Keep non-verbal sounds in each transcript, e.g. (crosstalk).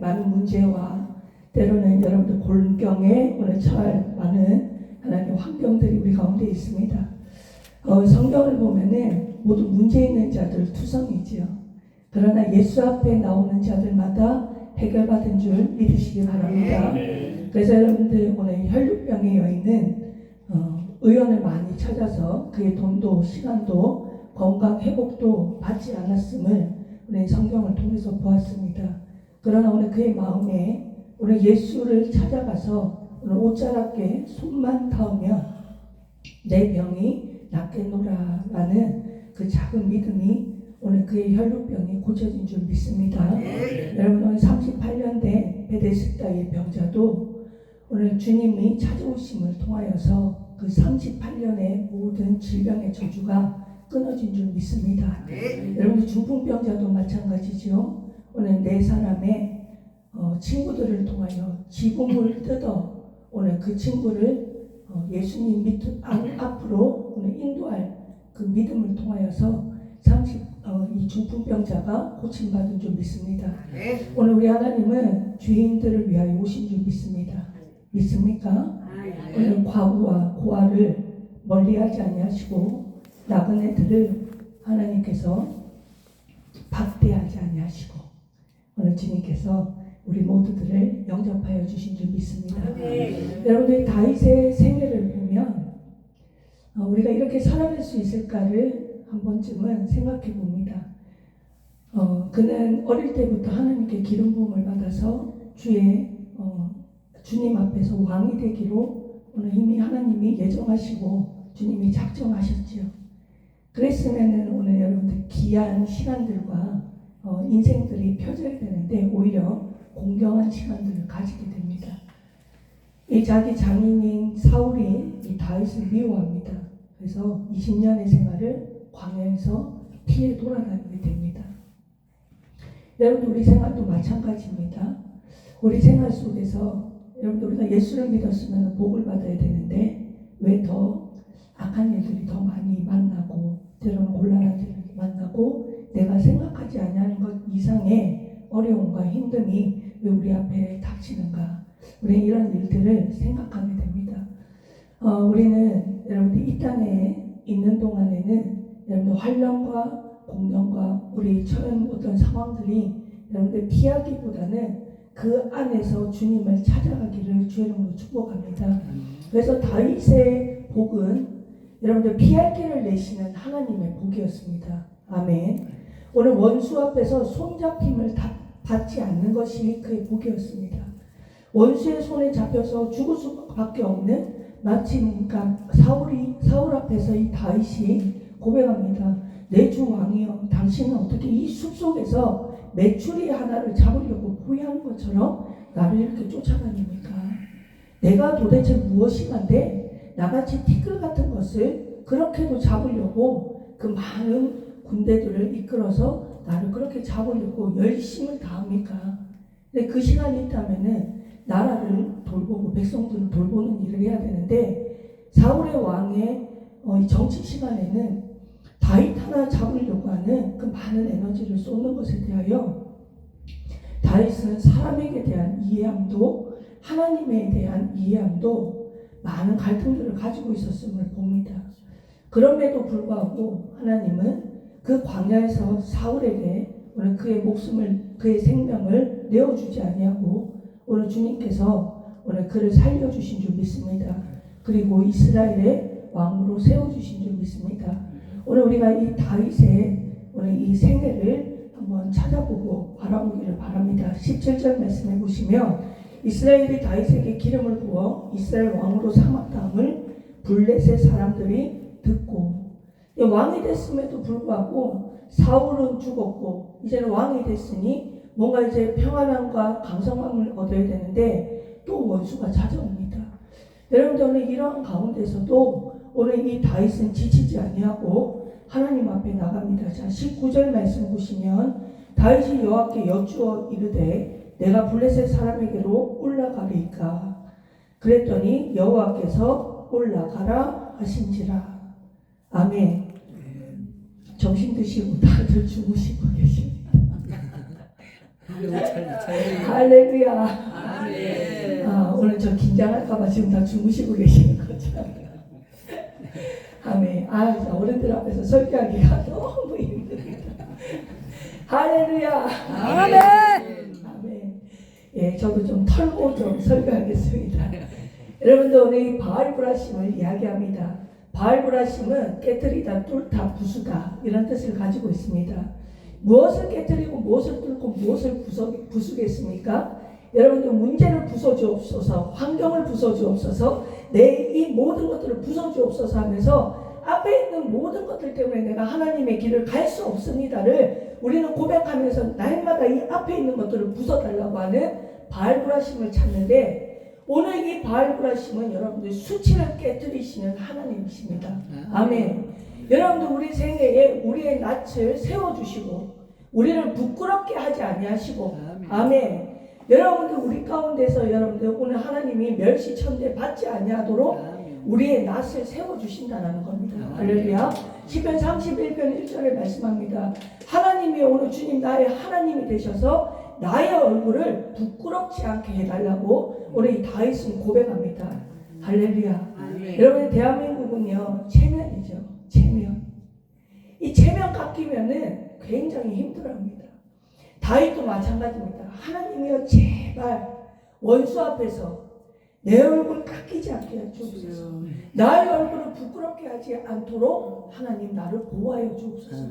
많은 문제와 때로는 여러분들 골경에 오늘 처할 많은 하나님 환경들이 우리 가운데 있습니다. 어, 성경을 보면은 모두 문제 있는 자들 투성이지요. 그러나 예수 앞에 나오는 자들마다 해결받은 줄 믿으시기 바랍니다. 그래서 여러분들 오늘 혈육병의 여인은 어, 의원을 많이 찾아서 그의 돈도 시간도 건강 회복도 받지 않았음을 우리 성경을 통해서 보았습니다. 그러나 오늘 그의 마음에 오늘 예수를 찾아가서 오늘 옷자락에 손만 닿으면 내 병이 낫겠노라라는 그 작은 믿음이 오늘 그의 혈육병이 고쳐진 줄 믿습니다. 여러분 오늘 38년 된 베데스다의 병자도 오늘 주님이 찾아오심을 통하여서 그 38년의 모든 질병의 저주가 끊어진 줄 믿습니다. 여러분 중풍병자도 마찬가지죠. 오늘 네 사람의 어, 친구들을 통하여 지붕을 뜯어 오늘 그 친구를 어, 예수님 밑 앞- 앞으로 오늘 인도할 그 믿음을 통하여서 30, 어, 이 중풍병자가 고침받은 줄 믿습니다. 오늘 우리 하나님은 죄인들을 위하여 오신 줄 믿습니다. 믿습니까? 오늘 과부와 고아를 멀리하지 아니하시고 나그네들을 하나님께서 박대하지 아니하시고 오늘 주님께서 우리 모두들을 영접하여 주신 줄 믿습니다. 여러분들 다윗의 생애를 보면 어, 우리가 이렇게 살아갈 수 있을까를 한 번쯤은 생각해 봅니다. 어, 그는 어릴 때부터 하나님께 기름 부음을 받아서 주의 어, 주님 앞에서 왕이 되기로 오늘 이미 하나님이 예정하시고 주님이 작정하셨지요. 그랬으면은 오늘 여러분들 귀한 시간들과 어, 인생들이 펴져야 되는데 오히려 공경한 시간들을 가지게 됩니다. 이 자기 장인인 사울이 이 다윗을 미워합니다. 그래서 20년의 생활을 광야에서 피해 돌아다니게 됩니다. 여러분 우리 생활도 마찬가지입니다. 우리 생활 속에서 여러분들 우리가 예수를 믿었으면 복을 받아야 되는데 왜 더 악한 일들이 더 많이 만나고 때로는 곤란한 일을 만나고 생각하지 않는 것 이상의 어려움과 힘듦이 왜 우리 앞에 닥치는가 우리는 이런 일들을 생각하게 됩니다. 어, 우리는 여러분들 이 땅에 있는 동안에는 여러분들 환란과 공경과 우리 처한 어떤 상황들이 여러분들 피하기보다는 그 안에서 주님을 찾아가기를 주의 이름으로 축복합니다. 그래서 다윗의 복은 여러분들 피할 길을 내시는 하나님의 복이었습니다. 아멘. 오늘 원수 앞에서 손잡힘을 다- 받지 않는 것이 그의 복이었습니다. 원수의 손에 잡혀서 죽을 수밖에 없는 마침 그러니까 사울이 사울 앞에서 이 다윗이 고백합니다. 내 주 왕이여, 당신은 어떻게 이 숲속에서 메추리 하나를 잡으려고 포위하는 것처럼 나를 이렇게 쫓아다닙니까? 내가 도대체 무엇이간데 나같이 티끌 같은 것을 그렇게도 잡으려고 그 많은 군대들을 이끌어서 나를 그렇게 잡으려고 열심을 다합니까? 근데 그 시간이 있다면은 나라를 돌보고 백성들을 돌보는 일을 해야 되는데 사울의 왕의 어, 이 정치 시간에는 다윗 하나 잡으려고 하는 그 많은 에너지를 쏟는 것에 대하여 다윗은 사람에게 대한 이해함도 하나님에 대한 이해함도 많은 갈등들을 가지고 있었음을 봅니다. 그럼에도 불구하고 하나님은 그 광야에서 사울에게 오늘 그의 목숨을 그의 생명을 내어주지 아니하고 오늘 주님께서 오늘 그를 살려주신 줄 믿습니다. 그리고 이스라엘의 왕으로 세워주신 줄 믿습니다. 오늘 우리가 이 다윗의 오늘 이 생애를 한번 찾아보고 바라보기를 바랍니다. 17절 말씀해 보시면 이스라엘이 다윗에게 기름을 부어 이스라엘 왕으로 삼았다함을 블레셋 사람들이 듣고 이 왕이 됐음에도 불구하고 사울은 죽었고 이제는 왕이 됐으니 뭔가 이제 평안함과 강성함을 얻어야 되는데 또 원수가 찾아옵니다. 여러분들 오늘 이러한 가운데서도 오늘 이 다윗은 지치지 아니하고 하나님 앞에 나갑니다. 자, 19절 말씀 보시면 다윗이 여호와께 여쭈어 이르되 내가 블레셋 사람에게로 올라가리까 그랬더니 여호와께서 올라가라 하신지라 아멘 점심 드시고 다들 주무시고 계십니다 할렐루야. 아멘. 아, 오늘 저 긴장할까봐 지금 다 주무시고 계시는 거죠. 아멘. 아, 자, 어른들 앞에서 설교하기가 (laughs) 너무 힘듭니다. 할렐루야. 아멘. 아멘. 예, 저도 좀 털고 좀 설교하겠습니다. 여러분들 오늘 이 바알 브라심을 이야기합니다. 바알브라심은 깨뜨리다, 뚫다, 부수다 이런 뜻을 가지고 있습니다. 무엇을 깨뜨리고 무엇을 뚫고 무엇을 부수, 부수겠습니까? 여러분들 문제를 부숴주옵소서, 환경을 부숴주옵소서, 내 이 모든 것들을 부숴주옵소서 하면서 앞에 있는 모든 것들 때문에 내가 하나님의 길을 갈 수 없습니다를 우리는 고백하면서 날마다 이 앞에 있는 것들을 부숴달라고 하는 바알브라심을 찾는데 오늘 이 바알브라심은 여러분들 수치를 깨뜨리시는 하나님이십니다. 아멘. 여러분들 우리 생애에 우리의 낯을 세워주시고 우리를 부끄럽게 하지 아니하시고 아멘. 여러분들 우리 가운데서 여러분들 오늘 하나님이 멸시천대 받지 아니하도록 우리의 낯을 세워주신다는 겁니다. 할렐루야. 10편 31편 1절에 말씀합니다. 하나님이 오늘 주님 나의 하나님이 되셔서 나의 얼굴을 부끄럽지 않게 해달라고 오늘 이 다윗은 고백합니다. 할렐루야. 여러분 대한민국은요 체면이죠. 체면. 이 체면 깎이면은 굉장히 힘들어합니다. 다윗도 마찬가지입니다. 하나님이여 제발 원수 앞에서 내 얼굴 깎이지 않게 해주옵소서. 나의 얼굴을 부끄럽게 하지 않도록 하나님 나를 보호하여 주옵소서.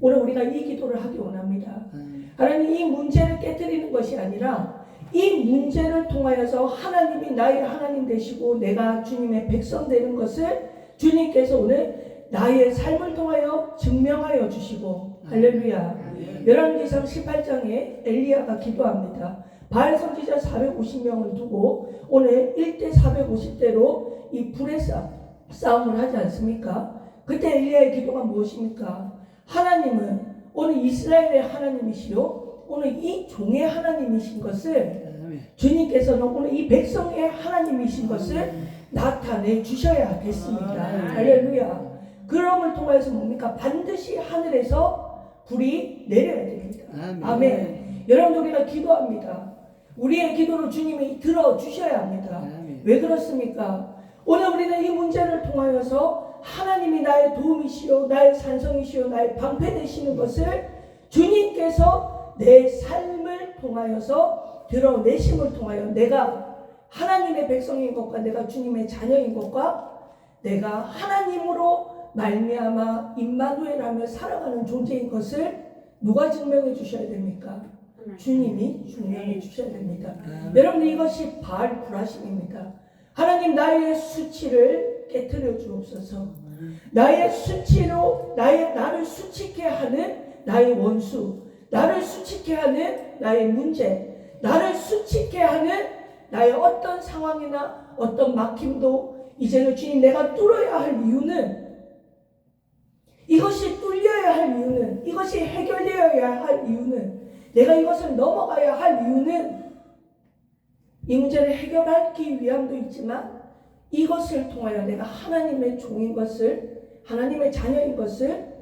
오늘 우리가 이 기도를 하기 원합니다. 하나님 이 문제를 깨뜨리는 것이 아니라 이 문제를 통하여서 하나님이 나의 하나님 되시고 내가 주님의 백성 되는 것을 주님께서 오늘 나의 삶을 통하여 증명하여 주시고 할렐루야. 열왕기상 18장에 엘리야가 기도합니다. 바알 선지자 450명을 두고 오늘 1대 450대로 이 불의 싸- 싸움을 하지 않습니까? 그때 엘리야의 기도가 무엇입니까? 하나님은 오늘 이스라엘의 하나님이시요 오늘 이 종의 하나님이신 것을 주님께서는 오늘 이 백성의 하나님이신 것을 나타내 주셔야 겠습니다. 할렐루야. 그럼을 통해서 뭡니까? 반드시 하늘에서 불이 내려야 됩니다. 아멘. 여러분 우리가 기도합니다. 우리의 기도를 주님이 들어 주셔야 합니다. 왜 그렇습니까? 오늘 우리는 이 문제를 통하여서 하나님이 나의 도움이시요, 나의 산성이시요, 나의 방패 되시는 것을 주님께서 내 삶을 통하여서 드러내심을 통하여 내가 하나님의 백성인 것과 내가 주님의 자녀인 것과 내가 하나님으로 말미암아 임마누엘하며 살아가는 존재인 것을 누가 증명해 주셔야 됩니까? 주님이 증명해 주셔야 됩니다. 여러분 이것이 바알 불하심입니다. 하나님 나의 수치를 깨뜨려 주옵소서. 나의 수치로 나의 나를 수치게 하는 나의 원수, 나를 수치게 하는 나의 문제, 나를 수치게 하는 나의 어떤 상황이나 어떤 막힘도 이제는 주님 내가 뚫어야 할 이유는 이것이 뚫려야 할 이유는 이것이 해결되어야 할 이유는 내가 이것을 넘어가야 할 이유는 이 문제를 해결하기 위함도 있지만 이것을 통하여 내가 하나님의 종인 것을 하나님의 자녀인 것을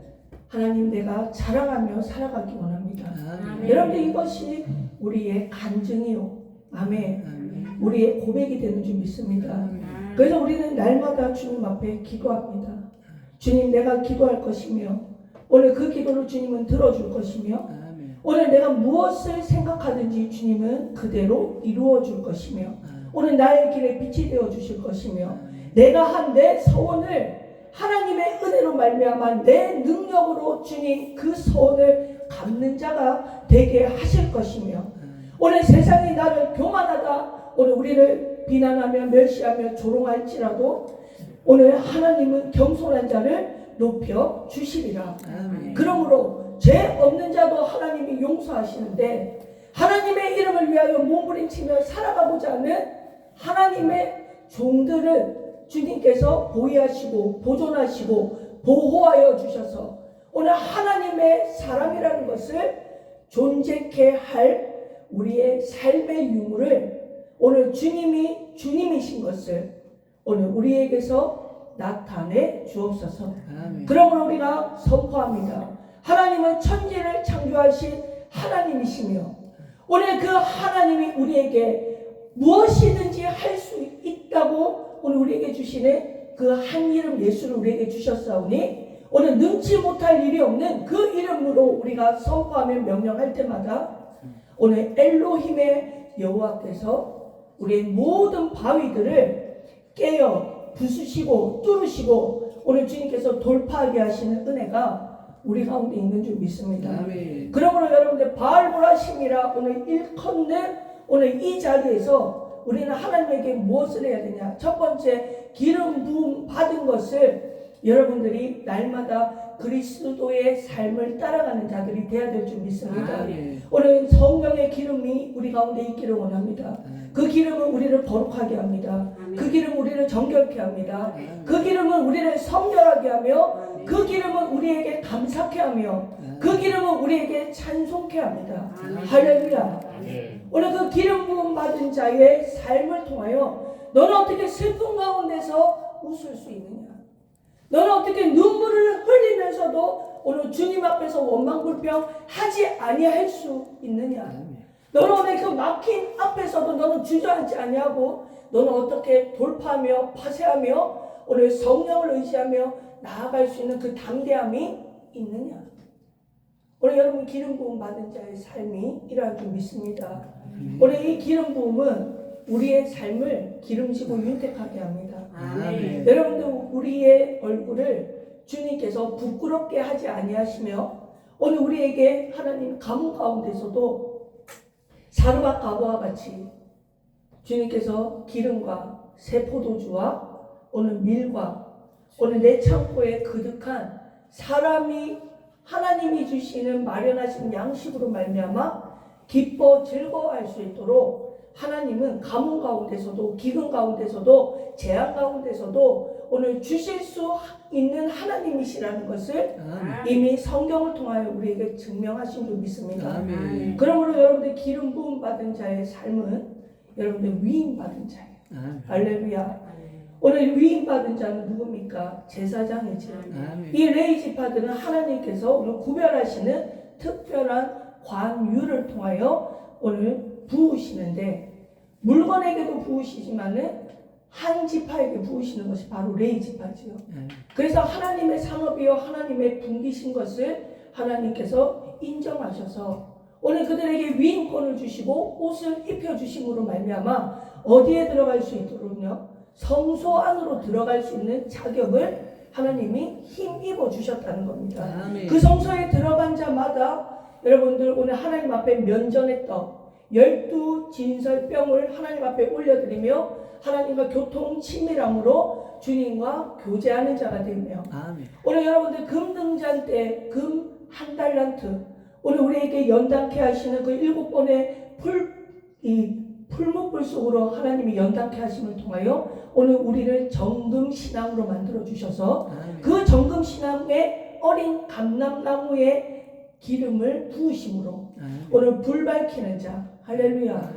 하나님 내가 자랑하며 살아가기 원합니다. 여러분들 이것이 우리의 간증이요. 아멘. 우리의 고백이 되는 줄 믿습니다. 그래서 우리는 날마다 주님 앞에 기도합니다. 주님 내가 기도할 것이며 오늘 그 기도를 주님은 들어줄 것이며 오늘 내가 무엇을 생각하든지 주님은 그대로 이루어 줄 것이며 오늘 나의 길에 빛이 되어 주실 것이며 내가 한 내 서원을 하나님의 은혜로 말미암아 내 능력으로 주님 그 서원을 갚는 자가 되게 하실 것이며 오늘 세상이 나를 교만하다 오늘 우리를 비난하며 멸시하며 조롱할지라도 오늘 하나님은 겸손한 자를 높여 주시리라. 그러므로 죄 없는 자도 하나님이 용서하시는데 하나님의 이름을 위하여 몸부림치며 살아가고자 하는 하나님의 종들은 주님께서 보호하시고 보존하시고 보호하여 주셔서 오늘 하나님의 사람이라는 것을 존재케 할 우리의 삶의 유무를 오늘 주님이 주님이신 것을 오늘 우리에게서 나타내 주옵소서. 그러므로 우리가 선포합니다. 하나님은 천지를 창조하신 하나님이시며 오늘 그 하나님이 우리에게 무엇이든 지할수 있다고 오늘 우리에게 주시는 그 한 이름 예수를 우리에게 주셨사오니 오늘 능치 못할 일이 없는 그 이름으로 우리가 선포하며 명령할 때마다 오늘 엘로힘의 여호와께서 우리의 모든 바위들을 깨어 부수시고 뚫으시고 오늘 주님께서 돌파하게 하시는 은혜가 우리 가운데 있는 줄 믿습니다. 아멘. 그러므로 여러분들 바알보라 심이라 오늘 일컨대 오늘 이 자리에서 우리는 하나님에게 무엇을 해야 되냐? 첫 번째 기름 부음 받은 것을 여러분들이 날마다 그리스도의 삶을 따라가는 자들이 되어야 될 줄 믿습니다. 아멘. 오늘 성령의 기름이 우리 가운데 있기를 원합니다. 아멘. 그 기름은 우리를 거룩하게 합니다. 그 기름은 우리를 정결케 합니다. 아멘. 그 기름은 우리를 성결하게 하며 그 기름은 우리에게 감사케 하며 그 기름은 우리에게 찬송케 합니다. 할렐루야. 오늘 그 기름 부음 받은 자의 삶을 통하여 너는 어떻게 슬픈 가운데서 웃을 수 있느냐? 너는 어떻게 눈물을 흘리면서도 오늘 주님 앞에서 원망불평 하지 아니할 수 있느냐? 너는 오늘 그 막힌 앞에서도 너는 주저앉지 아니하고 너는 어떻게 돌파하며 파쇄하며 오늘 성령을 의지하며 나아갈 수 있는 그 담대함이 있느냐? 오늘 여러분 기름 부음 받은 자의 삶이 이러한 줄 믿습니다. 오늘 이 기름 부음은 우리의 삶을 기름지고 윤택하게 합니다. 아멘. 여러분들 우리의 얼굴을 주님께서 부끄럽게 하지 아니하시며 오늘 우리에게 하나님 가문 가운데서도 사르밧 가보와 같이 주님께서 기름과 새 포도주와 오늘 밀과 오늘 내 창고에 그득한 사람이 하나님이 주시는 마련하신 양식으로 말미암아 기뻐 즐거워할 수 있도록 하나님은 가문 가운데서도 기근 가운데서도 재앙 가운데서도 오늘 주실 수 있는 하나님이시라는 것을 아멘. 이미 성경을 통하여 우리에게 증명하신 줄 믿습니다. 아멘. 그러므로 여러분들 기름 부음 받은 자의 삶은 여러분들 위임 받은 자예요. 할렐루야. 오늘 위임 받은 자는 누굽니까? 제사장이죠. 이 레이지파들은 하나님께서 오늘 구별하시는 특별한 관유를 통하여 오늘 부으시는데 물건에게도 부으시지만은 한 지파에게 부으시는 것이 바로 레이지파지요. 아멘. 그래서 하나님의 상업이요 하나님의 분기신 것을 하나님께서 인정하셔서 오늘 그들에게 위임권을 주시고 옷을 입혀 주심으로 말미암아 어디에 들어갈 수 있도록요 성소 안으로 들어갈 수 있는 자격을 하나님이 힘입어 주셨다는 겁니다. 아멘. 그 성소에 들어간 자마다 여러분들 오늘 하나님 앞에 면전의 떡 열두 진설병을 하나님 앞에 올려드리며 하나님과 교통 친밀함으로 주님과 교제하는 자가 되며 아멘. 오늘 여러분들 금등잔 때 금 한 달란트 오늘 우리에게 연단케 하시는 그 일곱 번의 풀이 풀목불 속으로 하나님이 연단케 하심을 통하여 오늘 우리를 정금 신앙으로 만들어 주셔서. 그 정금 신앙의 어린 감람나무의 기름을 부으심으로. 오늘 불 밝히는 자 할렐루야.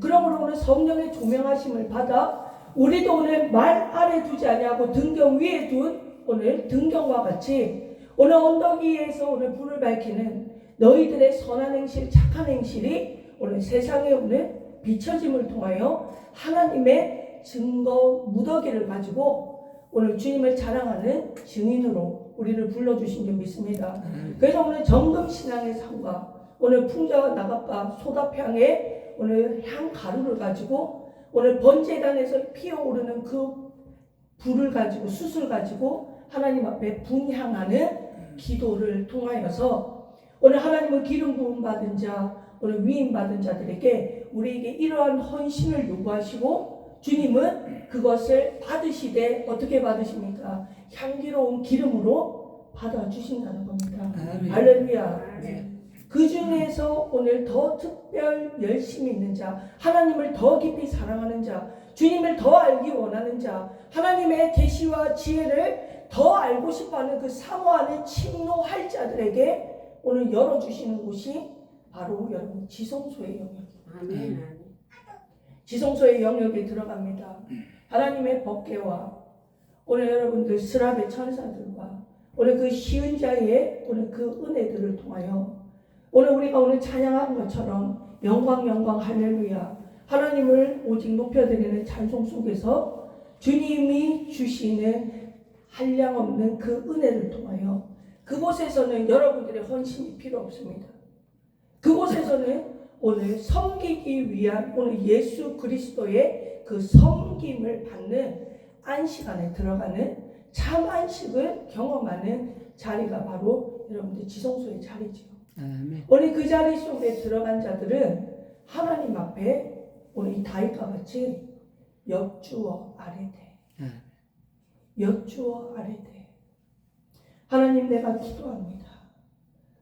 그러므로 오늘 성령의 조명하심을 받아 우리도 오늘 말 아래 두지 아니하고 등경 위에 둔 오늘 등경과 같이 오늘 언덕 위에서 오늘 불을 밝히는 너희들의 선한 행실 착한 행실이 오늘 세상에 오늘 비춰짐을 통하여 하나님의 증거 무더기를 가지고 오늘 주님을 자랑하는 증인으로 우리를 불러주신 줄 믿습니다. 아멘. 그래서 오늘 정금 신앙의 삶과 오늘 풍자와 나갑바 소다향의 오늘 향 가루를 가지고 오늘 번제단에서 피어오르는 그 불을 가지고 숯을 가지고 하나님 앞에 분향하는 기도를 통하여서 오늘 하나님은 기름 부음 받은 자 오늘 위임 받은 자들에게 우리에게 이러한 헌신을 요구하시고 주님은 그것을 받으시되 어떻게 받으십니까? 향기로운 기름으로 받아 주신다는 겁니다. 아멘. 할렐루야. 네. 그 중에서 오늘 더 특별 열심히 있는 자, 하나님을 더 깊이 사랑하는 자, 주님을 더 알기 원하는 자, 하나님의 계시와 지혜를 더 알고 싶어하는 그 사모하는 침노할 자들에게 오늘 열어주시는 곳이 바로 여러분 지성소의 영역. 아멘. 지성소의 영역에 들어갑니다. 하나님의 법궤와 오늘 여러분들 스랍의 천사들과 오늘 그 시은 자의 오늘 그 은혜들을 통하여 오늘 우리가 오늘 찬양한 것처럼 영광 영광 할렐루야 하나님을 오직 높여드리는 찬송 속에서 주님이 주시는 한량 없는 그 은혜를 통하여 그곳에서는 여러분들의 헌신이 필요 없습니다. 그곳에서는 오늘 섬기기 위한 오늘 예수 그리스도의 그 섬김을 받는 안식 안에 들어가는 참 안식을 경험하는 자리가 바로 여러분들 지성소의 자리지요. 아멘. 오늘 그 자리 속에 들어간 자들은 하나님 앞에 오늘 이 다윗과 같이 역주어 아래되 아멘. 역주어 아래되 하나님 내가 기도합니다.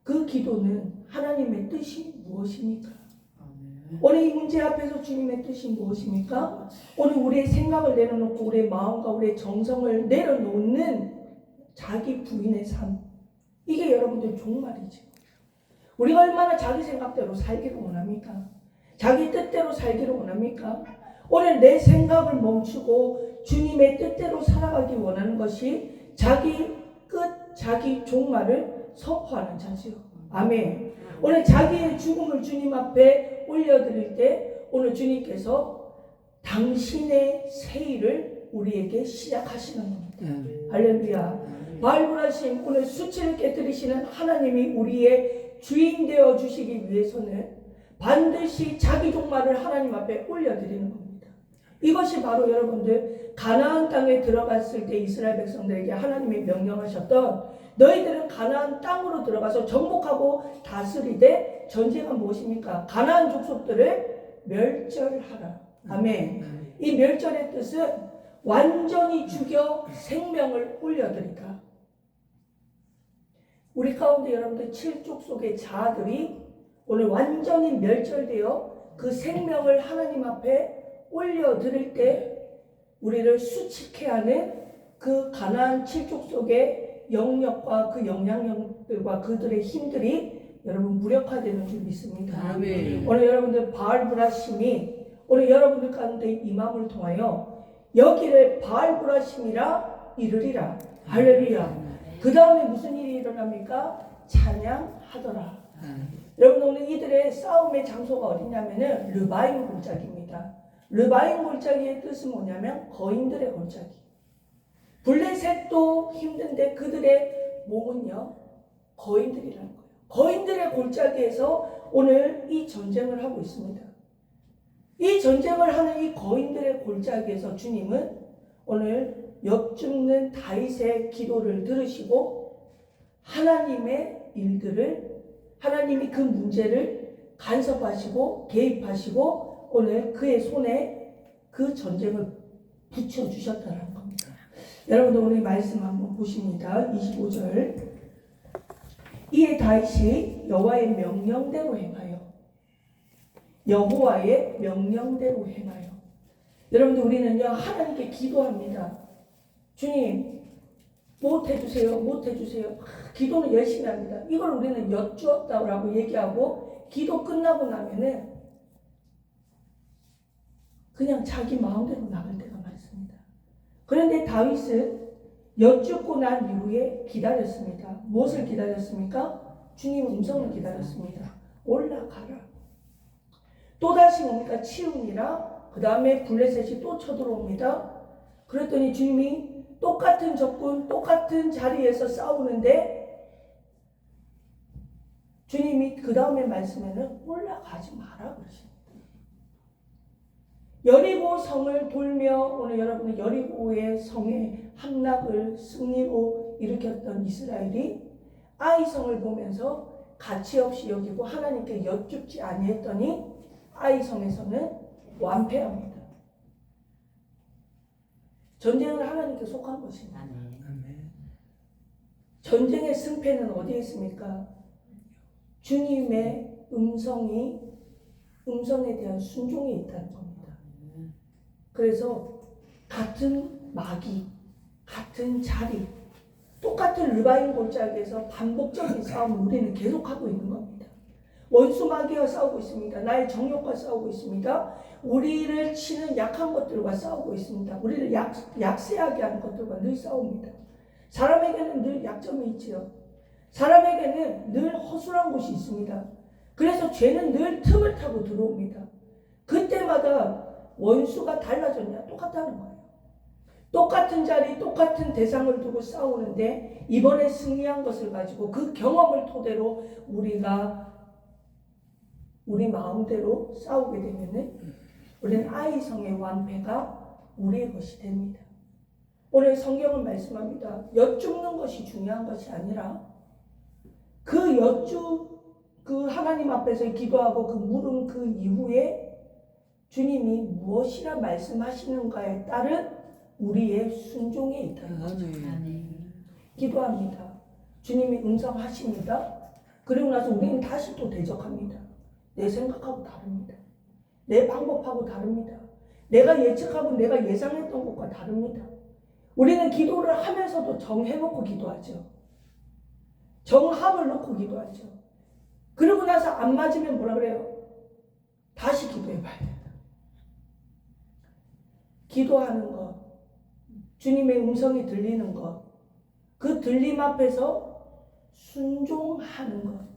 그 기도는 하나님의 뜻이 무엇입니까? 오늘 이 문제 앞에서 주님의 뜻이 무엇입니까? 오늘 우리의 생각을 내려놓고 우리의 마음과 우리의 정성을 내려놓는 자기 부인의 삶 이게 여러분들 종말이죠. 우리가 얼마나 자기 생각대로 살기를 원합니까? 자기 뜻대로 살기를 원합니까? 오늘 내 생각을 멈추고 주님의 뜻대로 살아가기 원하는 것이 자기 끝, 자기 종말을 선포하는 자지요. 아멘. 오늘 자기의 죽음을 주님 앞에 올려드릴 때 오늘 주님께서 당신의 세일을 우리에게 시작하시는 겁니다. 아멘. 할렐루야. 발굴하심 오늘 수치를 깨뜨리시는 하나님이 우리의 주인 되어 주시기 위해서는 반드시 자기 종말을 하나님 앞에 올려드리는 겁니다. 이것이 바로 여러분들 가나안 땅에 들어갔을 때 이스라엘 백성들에게 하나님이 명령하셨던 너희들은 가나안 땅으로 들어가서 정복하고 다스리되 전제가 무엇입니까? 가나안 족속들을 멸절하라. 아멘. 이 멸절의 뜻은 완전히 죽여 생명을 올려드리다. 우리 가운데 여러분들 칠족 속의 자아들이 오늘 완전히 멸절되어 그 생명을 하나님 앞에 올려드릴 때 우리를 수치케 하는 그 가나안 칠족 속의 영역과 그 영향력들과 그들의 힘들이 여러분 무력화되는 줄 믿습니다. 아멘. 오늘 여러분들 바알 브라심이 오늘 여러분들 가운데 임함을 통하여 여기를 바알 브라심이라 이르리라 할렐루야 그 다음에 무슨 일이 일어납니까? 찬양하더라 아멘. 여러분 오늘 이들의 싸움의 장소가 어디냐면은 르바임 골짜기입니다 르바임 골짜기의 뜻은 뭐냐면 거인들의 골짜기 블레셋도 힘든데 그들의 몸은요 거인들이라는 거예요 거인들의 골짜기에서 오늘 이 전쟁을 하고 있습니다 이 전쟁을 하는 이 거인들의 골짜기에서 주님은 오늘 역죽는 다윗의 기도를 들으시고 하나님의 일들을 하나님이 그 문제를 간섭하시고 개입하시고 오늘 그의 손에 그 전쟁을 붙여 주셨다는 겁니다. 여러분들 오늘 말씀 한번 보십니다. 25절. 이에 다윗이 여호와의 명령대로 행하여 여호와의 명령대로 행하여. 여러분들 우리는요 하나님께 기도합니다. 주님 못 해주세요, 못 해주세요. 아, 기도는 열심히 합니다. 이걸 우리는 여쭈었다고 얘기하고 기도 끝나고 나면은 그냥 자기 마음대로 많습니다. 그런데 다윗은 여쭙고 난 이후에 기다렸습니다. 무엇을 기다렸습니까? 주님 음성을 기다렸습니다. 올라가라. 또다시 뭡니까? 치우니라. 그 다음에 블레셋이 또 쳐들어옵니다. 그랬더니 주님이 똑같은 적군, 똑같은 자리에서 싸우는데 주님이 그 다음에 말씀에는 올라가지 마라 그러십니다. 여리고 성을 돌며 오늘 여러분은 여리고의 성의 함락을 승리로 일으켰던 이스라엘이 아이 성을 보면서 가치 없이 여기고 하나님께 여쭙지 아니했더니 아이 성에서는 완패합니다. 전쟁은 하나님께 속한 것입니다. 전쟁의 승패는 어디에 있습니까? 주님의 음성이 음성에 대한 순종이 있다는 겁니다. 그래서 같은 마귀, 같은 자리, 똑같은 르바인 골짜기에서 반복적인 싸움을 우리는 계속하고 있는 겁니다. 원수 마귀와 싸우고 있습니다. 나의 정욕과 싸우고 있습니다. 우리를 치는 약한 것들과 싸우고 있습니다. 우리를 약, 약세하게 하는 것들과 늘 싸웁니다. 사람에게는 늘 약점이 있지요. 사람에게는 늘 허술한 곳이 있습니다. 그래서 죄는 늘 틈을 타고 들어옵니다. 그때마다 원수가 달라졌냐? 똑같다는 거예요. 똑같은 자리, 똑같은 대상을 두고 싸우는데 이번에 승리한 것을 가지고 그 경험을 토대로 우리가 우리 마음대로 싸우게 되면은 우리는 아이성의 완패가 우리의 것이 됩니다. 오늘 성경은 말씀합니다. 여쭙는 것이 중요한 것이 아니라 그 여쭈 그 하나님 앞에서 기도하고 그 물은 그 이후에 주님이 무엇이라 말씀하시는가에 따른 우리의 순종에 있다는 거죠. 기도합니다. 주님이 음성하십니다. 그리고 나서 우리는 다시 또 대적합니다. 내 생각하고 다릅니다. 내 방법하고 다릅니다. 내가 예측하고 내가 예상했던 것과 다릅니다. 우리는 기도를 하면서도 정해놓고 기도하죠. 정함을 놓고 기도하죠. 그러고 나서 안 맞으면 뭐라 그래요? 다시 기도해봐야 돼요. 기도하는 것, 주님의 음성이 들리는 것, 그 들림 앞에서 순종하는 것.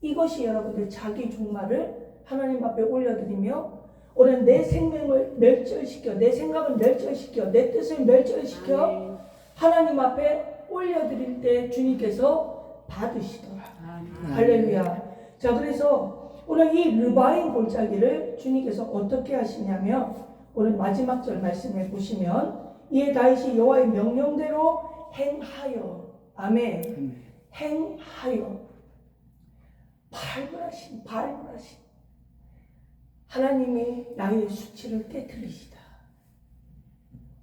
이것이 여러분들 자기 종말을 하나님 앞에 올려드리며 오늘 내 생명을 멸절시켜, 내 생각을 멸절시켜, 내 뜻을 멸절시켜 아멘. 하나님 앞에 올려드릴 때 주님께서 받으시더라. 아멘. 할렐루야. 자, 그래서 오늘 이 르바인 골짜기를 주님께서 어떻게 하시냐면 오늘 마지막 절 말씀해 보시면 이에 다윗이 여호와의 명령대로 행하여 아멘. 행하여 발굴하신 발굴하신 하나님이 나의 수치를 깨뜨리시다.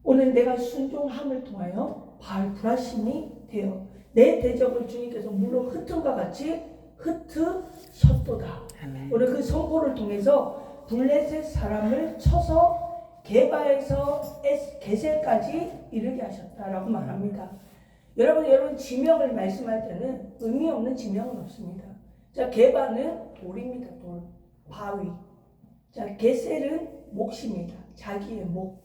오늘 내가 순종함을 통하여 발굴하심이 되어 내 대적을 주님께서 물론 흩은과 같이 흩으셨도다. 아멘. 오늘 그 선포를 통해서 블레셋 사람을 쳐서 게바에서 에스- 게셀까지 이르게 하셨다라고 말합니다. 여러분, 여러분 지명을 말씀할 때는 의미 없는 지명은 없습니다. 자, 게바는 돌입니다. 돌, 바위. 자, 게셀은 몫입니다. 자기의 목.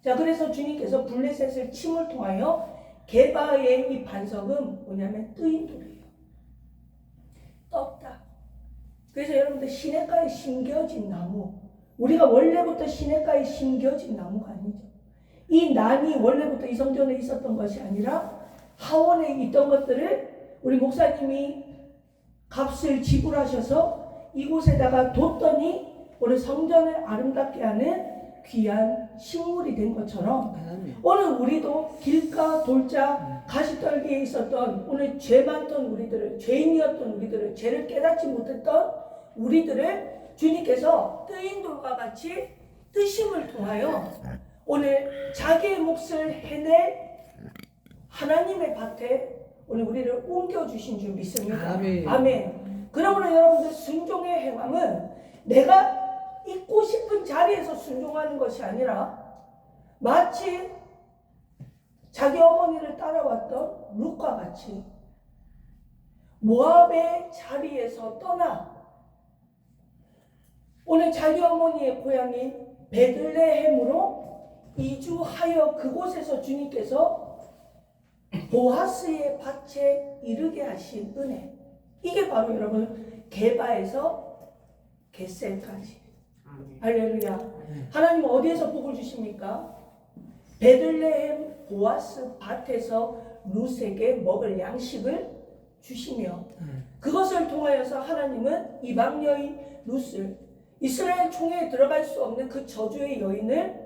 자, 그래서 주님께서 블레셋을 침을 통하여 게바의 이 반석은 뭐냐면 뜨인 돌이에요. 떴다. 그래서 여러분들 시냇가에 심겨진 나무, 우리가 원래부터 시냇가에 심겨진 나무가 아니죠. 이 난이 원래부터 이 성전에 있었던 것이 아니라 하원에 있던 것들을 우리 목사님이 값을 지불하셔서 이곳에다가 뒀더니 오늘 성전을 아름답게 하는 귀한 식물이 된 것처럼 아멘. 오늘 우리도 길가 돌자 가시떨기에 있었던 오늘 죄 많던 우리들을 죄인이었던 우리들을 죄를 깨닫지 못했던 우리들을 주님께서 뜨인 돌과 같이 뜨심을 통하여 오늘 자기의 몫을 해낼 하나님의 밭에 오늘 우리를 옮겨 주신 줄 믿습니다. 아멘. 아멘. 그러므로 여러분들 순종의 행함은 내가 있고 싶은 자리에서 순종하는 것이 아니라 마치 자기 어머니를 따라왔던 룻과 같이 모압의 자리에서 떠나 오늘 자기 어머니의 고향인 베들레헴으로 이주하여 그곳에서 주님께서 보아스의 밭에 이르게 하신 은혜. 이게 바로 여러분 게바에서 겟셀까지. 아멘. 할렐루야. 하나님 어디에서 복을 주십니까? 베들레헴 보아스 밭에서 룻에게 먹을 양식을 주시며 그것을 통하여서 하나님은 이방 여인 룻을 이스라엘 총회에 들어갈 수 없는 그 저주의 여인을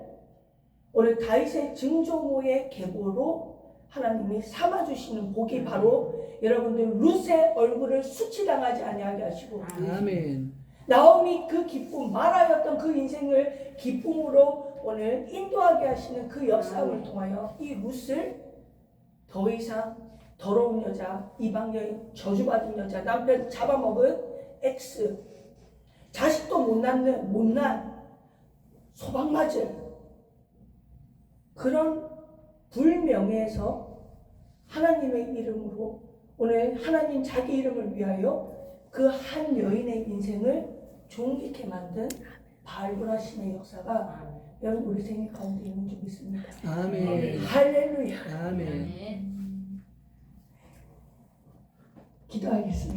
오늘 다윗의 증조모의 계보로 하나님이 삼아 주시는 복이 바로 여러분들 룻의 얼굴을 수치당하지 아니하게 하시고 아멘. 나오미 그 기쁨, 말하였던 그 인생을 기쁨으로 오늘 인도하게 하시는 그 역사를 통하여 이 룻을 더 이상 더러운 여자, 이방 여인, 저주받은 여자, 남편 잡아먹은 X, 자식도 못 낳는 못난 소방 맞을 그런 불명예에서 하나님의 이름으로 오늘 하나님 자기 이름을 위하여 그 한 여인의 인생을 존귀케 만든 발굴하심의 역사가 여러분 우리 생애 가운데 있는 줄 믿습니다. 아멘. 할렐루야. 아멘. 기도하겠습니다.